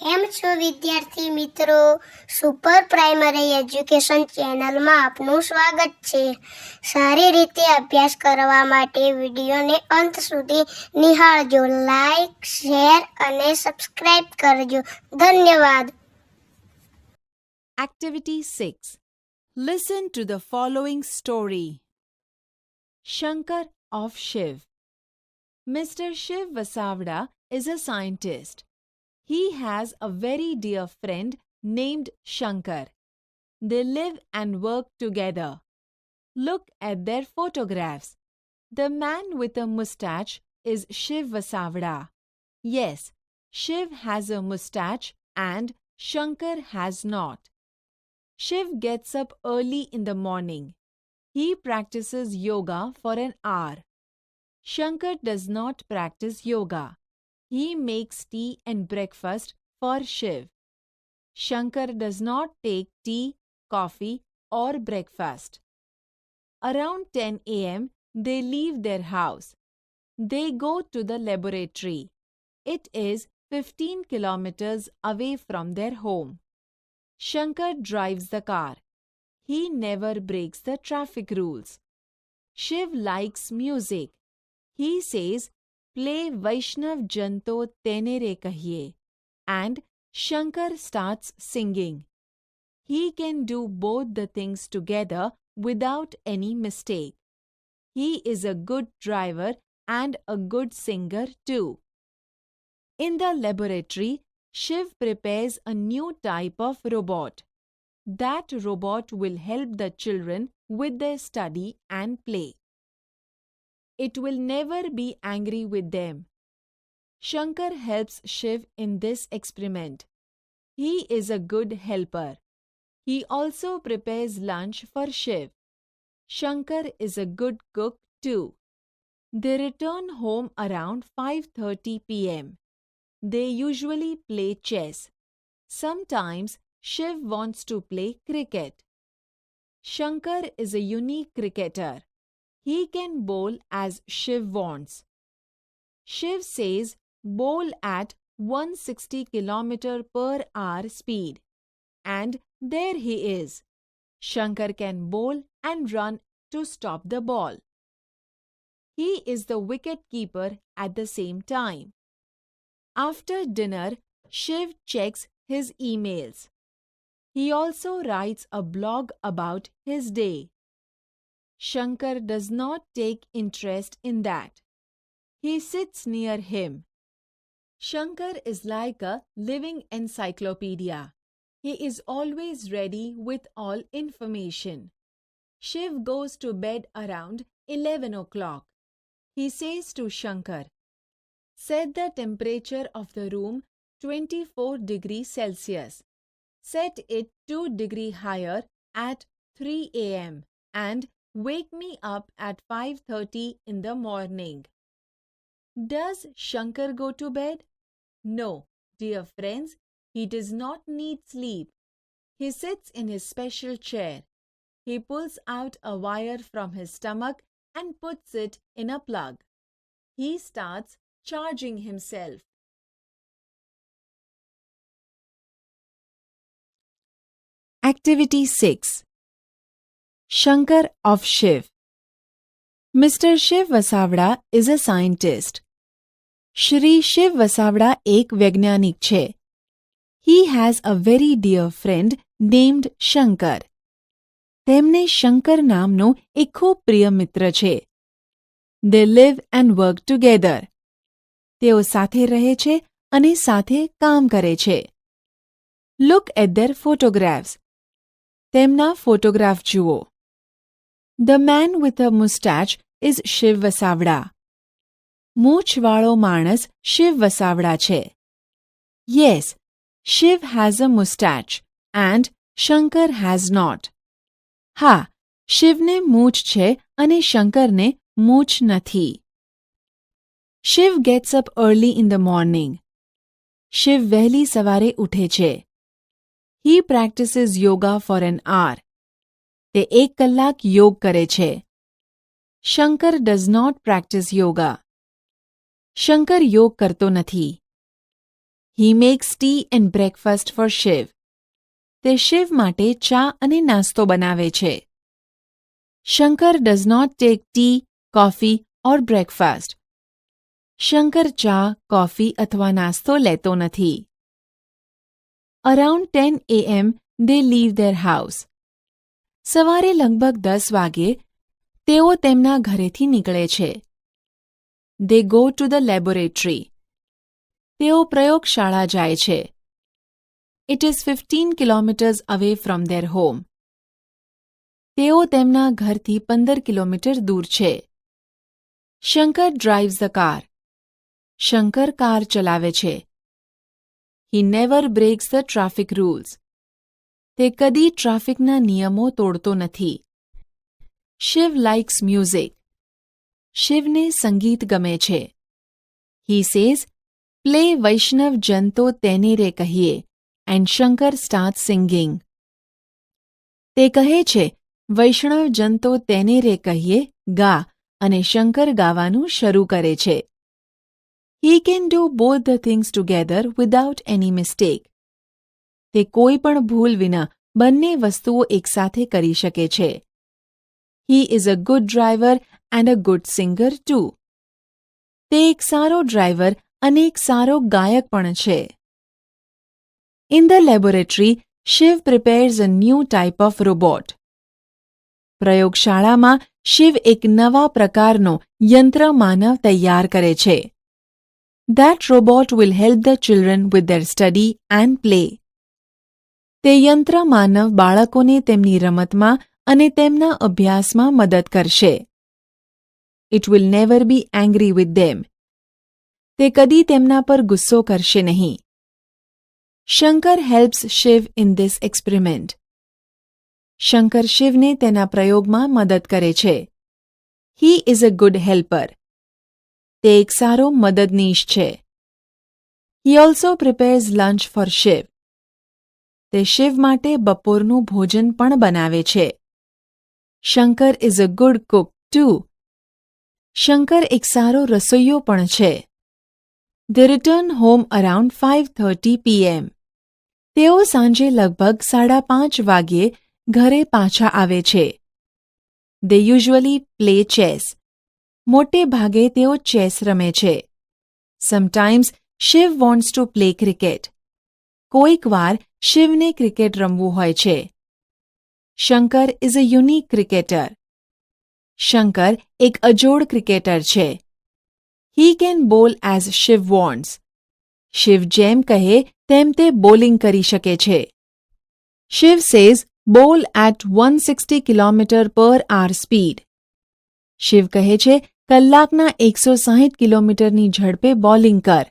કેમ છો વિદ્યાર્થી મિત્રો સુપર પ્રાઇમરી એજ્યુકેશન ચેનલમાં આપનું સ્વાગત છે સારી રીતે અભ્યાસ કરવા માટે વિડીયોને અંત સુધી નિહાળજો લાઈક શેર અને સબસ્ક્રાઇબ કરજો ધન્યવાદ activity six listen to the following story Shankar of Shiv mister Shiv Vasavada is a scientist he has a very dear friend named Shankar. They live and work together. Look at their photographs. The man with a mustache is Shiv Vasavada. Yes, Shiv has a mustache and Shankar has not. Shiv gets up early in the morning. He practices yoga for an hour. Shankar does not practice yoga. He makes tea and breakfast for Shiv. Shankar does not take tea, coffee, or breakfast. Around 10 am, they leave their house. They go to the laboratory. It is 15 kilometers away from their home. Shankar drives the car. He never breaks the traffic rules. Shiv likes music. He says Play Vaishnav Janto Tenere Kahiye, and Shankar starts singing. He can do both the things together without any mistake. He is a good driver and a good singer too. In the laboratory, Shiv prepares a new type of robot. That robot will help the children with their study and play it will never be angry with them. Shankar helps Shiv in this experiment. He is a good helper. He also prepares lunch for Shiv. Shankar is a good cook too. They return home around 5:30 p.m. They usually play chess. Sometimes Shiv wants to play cricket. Shankar is a unique cricketer. He can bowl as Shiv wants. Shiv says bowl at 160 km per hour speed. And there he is. Shankar can bowl and run to stop the ball. He is the wicket keeper at the same time. After dinner, Shiv checks his emails. He also writes a blog about his day. Shankar does not take interest in that. He sits near him. Shankar is like a living encyclopedia. He is always ready with all information. Shiv goes to bed around 11 o'clock. He says to Shankar, Set the temperature of the room 24 degrees Celsius. Set it 2 degree higher at 3 a.m. and Wake me up at 5:30 in the morning. Does Shankar go to bed? No, dear friends, he does not need sleep. He sits in his special chair. He pulls out a wire from his stomach and puts it in a plug. He starts charging himself. Activity 6 Shankar of Shiv. Mr. Shiv Vasavada is a scientist. Shri Shiv Vasavada ek Vegnanik che. He has a very dear friend named Shankar. તેમને શંકર નામનો એક ખૂબ પ્રિય મિત્ર છે they live and work together તેઓ સાથે રહે છે અને સાથે કામ કરે છે લુક એટ ધેર ફોટોગ્રાફ્સ તેમના ફોટોગ્રાફ જુઓ The man with a mustache is Shiv Vasavada. Manas Shiv Che. Yes, Shiv has a mustache and Shankar has not. Ha, Shiv ne mooch che ane Shankar ne mooch nathi. Shiv gets up early in the morning. Shiv vehli savare uthe che. He practices yoga for an hour. તે એક કલાક યોગ કરે છે Shankar does not practise yoga Shankar યોગ કરતો નથી he makes tea and breakfast for Shiv તે શિવ માટે ચા અને નાસ્તો બનાવે છે Shankar does not take tea coffee or breakfast Shankar ચા કોફી અથવા નાસ્તો લેતો નથી around ten AM they leave their house સવારે લગભગ દસ વાગે તેઓ તેમના ઘરેથી નીકળે છે they go to the laboratory તેઓ પ્રયોગશાળા જાય છે it is fifteen kilometres away from their home તેઓ તેમના ઘરથી પંદર કિલોમીટર દૂર છે Shankar drives the car Shankar car ચલાવે છે he never breaks the traffic rules તે કદી ટ્રાફિકના નિયમો તોડતો નથી શિવ લાઇક્સ મ્યુઝિક શિવને સંગીત ગમે છે હી સેઝ પ્લે વૈષ્ણવ જનતો તેને રે કહીએ એન્ડ શંકર સ્ટાર્ટ સિંગિંગ તે કહે છે વૈષ્ણવ જનતો તેને રે કહીએ ગા અને શંકર ગાવાનું શરૂ કરે છે he can do both the things together without any mistake તે કોઈ પણ ભૂલ વિના બંને વસ્તુઓ એકસાથે કરી શકે છે he is a good driver and a good singer too તે એક સારો ડ્રાઈવર અને એક સારો ગાયક પણ છે in the laboratory Shiv prepares a new type of robot પ્રયોગશાળામાં શિવ એક નવા પ્રકારનો યંત્ર માનવ તૈયાર કરે છે that robot will help the children with their study and play તે યંત્ર માનવ બાળકોને તેમની રમતમાં અને તેમના અભ્યાસમાં મદદ કરશે it will never be angry with them તે કદી તેમના પર ગુસ્સો કરશે નહીં Shankar helps Shiv in this experiment Shankar શિવને તેના પ્રયોગમાં મદદ કરે છે he is a good helper તે એક સારો મદદનીશ છે he also prepares lunch for Shiv તે શિવ માટે બપોરનું ભોજન પણ બનાવે છે Shankar is a good cook too Shankar એક સારો રસોઈયો પણ છે they return home around five thirty PM તેઓ સાંજે લગભગ સાડા પાંચ વાગ્યે ઘરે પાછા આવે છે દે યુઝ્યુઅલી પ્લે ચેસ મોટે ભાગે તેઓ ચેસ રમે છે sometimes Shiv wants to play cricket કોઈક વાર શિવને ક્રિકેટ રમવું હોય છે Shankar is a unique cricketer Shankar એક અજોડ ક્રિકેટર છે he can bowl as Shiv wants Shiv જેમ કહે તેમ તે બોલિંગ કરી શકે છે Shiv says bowl at one sixty kilometre per hour speed Shiv કહે છે કલાકના એકસો સાહીઠ કિલોમીટરની ઝડપે બોલિંગ કર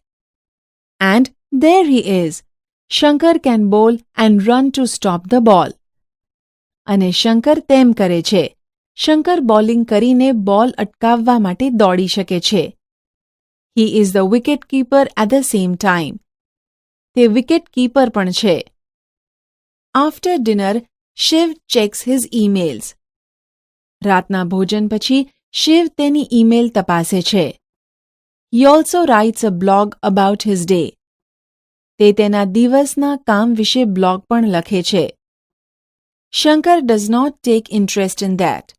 and there he is Shankar can bowl and run to stop the ball અને શંકર તેમ કરે છે શંકર બોલિંગ કરીને બોલ અટકાવવા માટે દોડી શકે છે he is the wicket keeper at the same time તે વિકેટ કીપર પણ છે after dinner Shiv checks his emails રાતના ભોજન પછી શિવ તેની ઈમેલ તપાસે છે he also writes a blog about his day તે તેના દિવસના કામ વિશે બ્લોગ પણ લખે છે Shankar does not take interest in that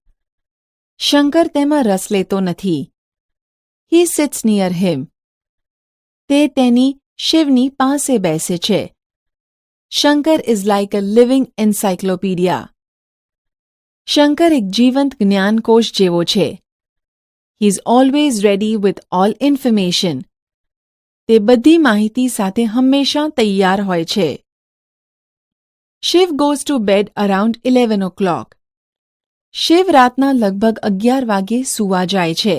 Shankar તેમાં રસ લેતો નથી હી સિટ્સ નિયર હિમ તે તેની શિવની પાસે બેસે છે Shankar is like a living encyclopaedia Shankar એક જીવંત જ્ઞાનકોશ જેવો છે he is always ready with all information તે બધી માહિતી સાથે હંમેશા તૈયાર હોય છે Shiv goes to bed around eleven o'clock Shiv રાતના લગભગ અગિયાર વાગે સૂવા જાય છે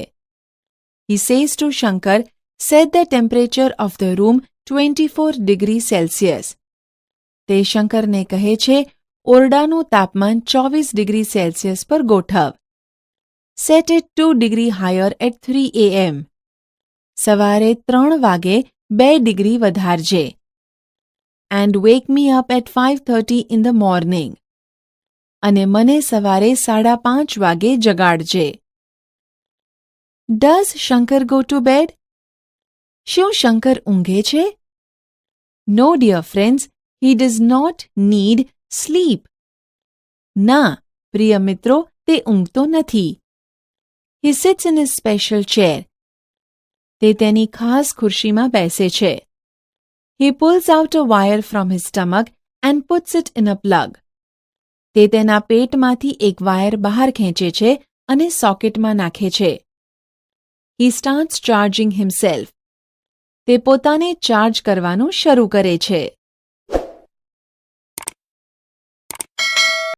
he says to Shankar set the temperature of the room twenty four degree Celsius તે શંકરને કહે છે ઓરડાનું તાપમાન ચોવીસ ડિગ્રી સેલ્સિયસ પર ગોઠવ set at two degree higher at three AM સવારે ત્રણ વાગે બે ડિગ્રી વધારજે and wake me up at five thirty in the morning અને મને સવારે સાડા પાંચ વાગે જગાડજે does Shankar go to bed શું શંકર ઊંઘે છે no dear friends he does not need sleep ના પ્રિય મિત્રો તે ઊંઘતો નથી he sits in a special chair તે તેની ખાસ ખુરશીમાં બેસે છે he pulls out a wire from his stomach and puts it in a plug તે તેના પેટમાંથી એક વાયર બહાર ખેંચે છે અને સોકેટમાં નાખે છે હી સ્ટાર્ટ્સ ચાર્જિંગ હિમસેલ્ફ તે પોતાને ચાર્જ કરવાનું શરૂ કરે છે